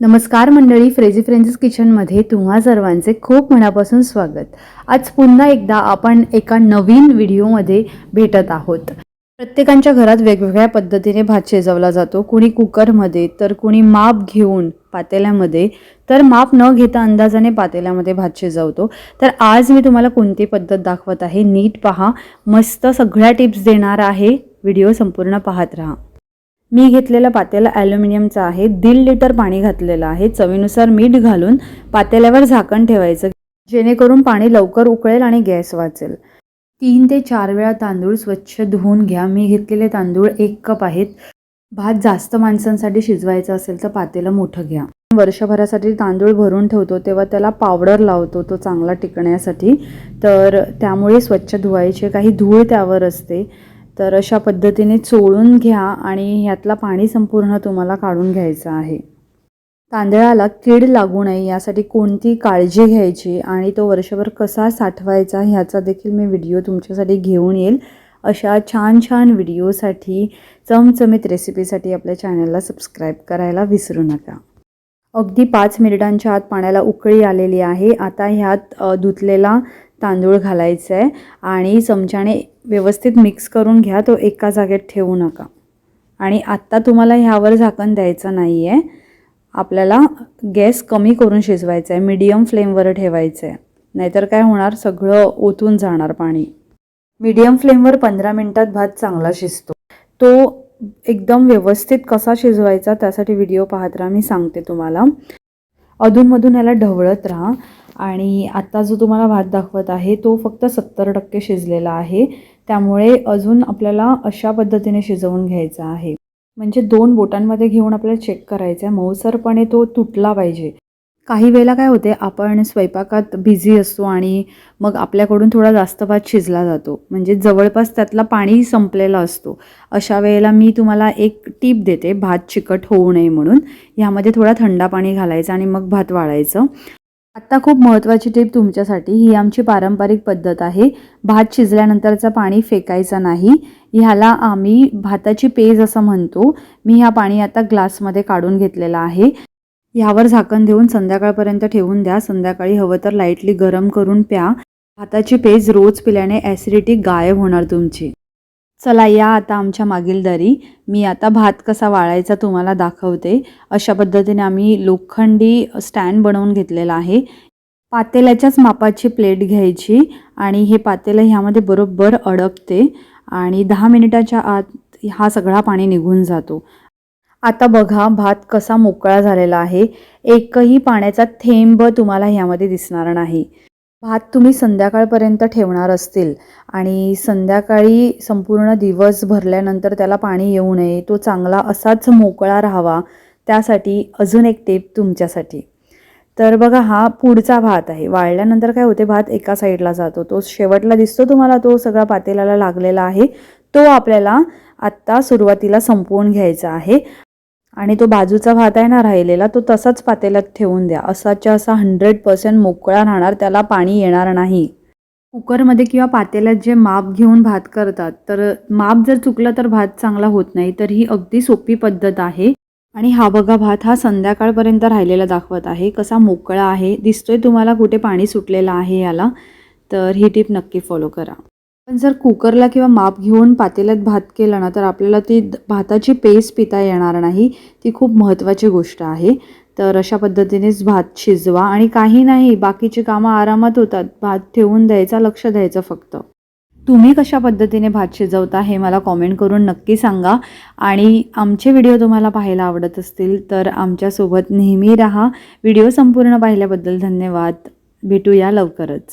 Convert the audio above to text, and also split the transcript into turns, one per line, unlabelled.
नमस्कार मंडळी फ्रेझी फ्रेंड्स किचनमध्ये तुम्हा सर्वांचे खूप मनापासून स्वागत. आज पुन्हा एकदा आपण एका नवीन व्हिडिओमध्ये भेटत आहोत. प्रत्येकांच्या घरात वेगवेगळ्या पद्धतीने भात शिजवला जातो. कुणी कुकरमध्ये तर कुणी माप घेऊन पातेल्यामध्ये. तर माप न घेता अंदाजाने पातेल्यामध्ये भात शिजवतो. तर आज मी तुम्हाला कोणती पद्धत दाखवत आहे नीट पहा. मस्त सगळ्या टिप्स देणार आहे. व्हिडिओ संपूर्ण पाहत राहा. मी घेतलेलं पातेला ॲल्युमिनियमचा आहे. दीड लिटर पाणी घातलेलं आहे. चवीनुसार मीठ घालून पातेल्यावर झाकण ठेवायचं. जेणेकरून पाणी लवकर उकळेल आणि गॅस वाचेल. तीन ते चार वेळा तांदूळ स्वच्छ धुवून घ्या. मी घेतलेले तांदूळ एक कप आहेत. भात जास्त माणसांसाठी शिजवायचा असेल तर पातेलं मोठं घ्या. वर्षभरासाठी तांदूळ भरून ठेवतो तेव्हा त्याला पावडर लावतो. तो चांगला टिकण्यासाठी. तर त्यामुळे स्वच्छ धुवायचे. काही धूळ त्यावर असते. तर अशा पद्धतीने चोळून घ्या आणि ह्यातला पाणी संपूर्ण तुम्हाला काढून घ्यायचं आहे. तांदळाला कीड लागू नये यासाठी कोणती काळजी घ्यायची आणि तो वर्षभर कसा साठवायचा ह्याचा देखील मी व्हिडिओ तुमच्यासाठी घेऊन येईल. अशा छान छान व्हिडिओसाठी चमचमीत रेसिपीसाठी आपल्या चॅनलला सबस्क्राईब करायला विसरू नका. अगदी पाच मिनिटांच्या आत पाण्याला उकळी आलेली आहे. आता ह्यात धुतलेला तांदूळ घालायचा आहे आणि चमच्याने व्यवस्थित मिक्स करून घ्या तो एका जागेत ठेवू नका. आणि आत्ता तुम्हाला ह्यावर झाकण द्यायचं नाही आहे आपल्याला गॅस कमी करून शिजवायचा आहे मीडियम फ्लेमवर ठेवायचं आहे नाहीतर काय होणार? सगळं ओतून जाणार पाणी. मीडियम फ्लेमवर पंधरा मिनटात भात चांगला शिजतो. तो एकदम व्यवस्थित कसा शिजवायचा त्यासाठी व्हिडिओ पाहत राहा मी सांगते तुम्हाला. अधूनमधून याला ढवळत राहा. आणि आत्ता जो तुम्हाला भात दाखवत आहे तो फक्त सत्तर टक्के शिजलेला आहे. त्यामुळे अजून आपल्याला अशा पद्धतीने शिजवून घ्यायचा आहे. म्हणजे दोन बोटांमध्ये घेऊन आपल्याला चेक करायचं आहे मऊसरपणे तो तुटला पाहिजे. काही वेळेला काय होते आपण स्वयंपाकात बिझी असतो आणि मग आपल्याकडून थोडा जास्त भात शिजला जातो. म्हणजे जवळपास त्यातला पाणी संपलेला असतो. अशा वेळेला मी तुम्हाला एक टीप देते भात चिकट होऊ नये म्हणून. ह्यामध्ये थोडा थंडा पाणी घालायचं आणि मग भात वाळायचं. आत्ता खूप महत्त्वाची टीप तुमच्यासाठी. ही आमची पारंपरिक पद्धत आहे. भात शिजल्यानंतरचं पाणी फेकायचं नाही. ह्याला आम्ही भाताची पेज असं म्हणतो. मी ह्या पाणी आता ग्लासमध्ये काढून घेतलेलं आहे. ह्यावर झाकण देऊन संध्याकाळपर्यंत ठेवून द्या. संध्याकाळी हवं तर लाईटली गरम करून प्या. भाताची पेज रोज पिल्याने ॲसिडिटी गायब होणार तुमची. चला या आता आमच्या मागील दरी. मी आता भात कसा वाळायचा तुम्हाला दाखवते. अशा पद्धतीने आम्ही लोखंडी स्टँड बनवून घेतलेला आहे. पातेल्याच्याच मापाची प्लेट घ्यायची आणि हे पातेलं ह्यामध्ये बरोबर अडकते आणि दहा मिनिटाच्या आत हा सगळा पाणी निघून जातो. आता बघा भात कसा मोकळा झालेला आहे. एकही पाण्याचा थेंब तुम्हाला ह्यामध्ये दिसणार नाही. भात तुम्ही संध्याकाळपर्यंत ठेवणार असतील आणि संध्याकाळी संपूर्ण दिवस भरल्यानंतर त्याला पाणी येऊ नये तो चांगला असाच मोकळा राहावा त्यासाठी अजून एक टेप तुमच्यासाठी. तर बघा हा पुढचा भात आहे. वाळल्यानंतर काय होते भात एका साईडला जातो. तो शेवटला दिसतो तुम्हाला तो सगळा पातेल्याला लागलेला आहे. तो आपल्याला आत्ता सुरुवातीला संपवून घ्यायचा आहे. आणि तो बाजूचा भात आहे ना राहिलेला तो तसाच पातेल्यात ठेवून द्या. असाच्या असा हंड्रेड पर्सेंट मोकळा राहणार त्याला पाणी येणार नाही. कुकरमध्ये किंवा पातेल्यात जे माप घेऊन भात करतात तर माप जर चुकलं तर भात चांगला होत नाही तर ही अगदी सोपी पद्धत आहे. आणि हा बघा भात हा संध्याकाळपर्यंत राहिलेला दाखवत आहे कसा मोकळा आहे दिसतोय तुम्हाला कुठे पाणी सुटलेलं आहे याला तर ही टीप नक्की फॉलो करा. पण जर कुकरला किंवा माप घेऊन पातेल्यात भात केला ना तर आपल्याला ती भाताची पेस्ट पिता येणार नाही. ती खूप महत्त्वाची गोष्ट आहे. तर अशा पद्धतीनेच भात शिजवा आणि काही नाही बाकीची कामं आरामात होतात. भात ठेवून द्यायचा लक्ष द्यायचं फक्त. तुम्ही कशा पद्धतीने भात शिजवता हे मला कॉमेंट करून नक्की सांगा. आणि आमचे व्हिडिओ तुम्हाला पाहायला आवडत असतील तर आमच्यासोबत नेहमी राहा. व्हिडिओ संपूर्ण पाहिल्याबद्दल धन्यवाद. भेटूया लवकरच.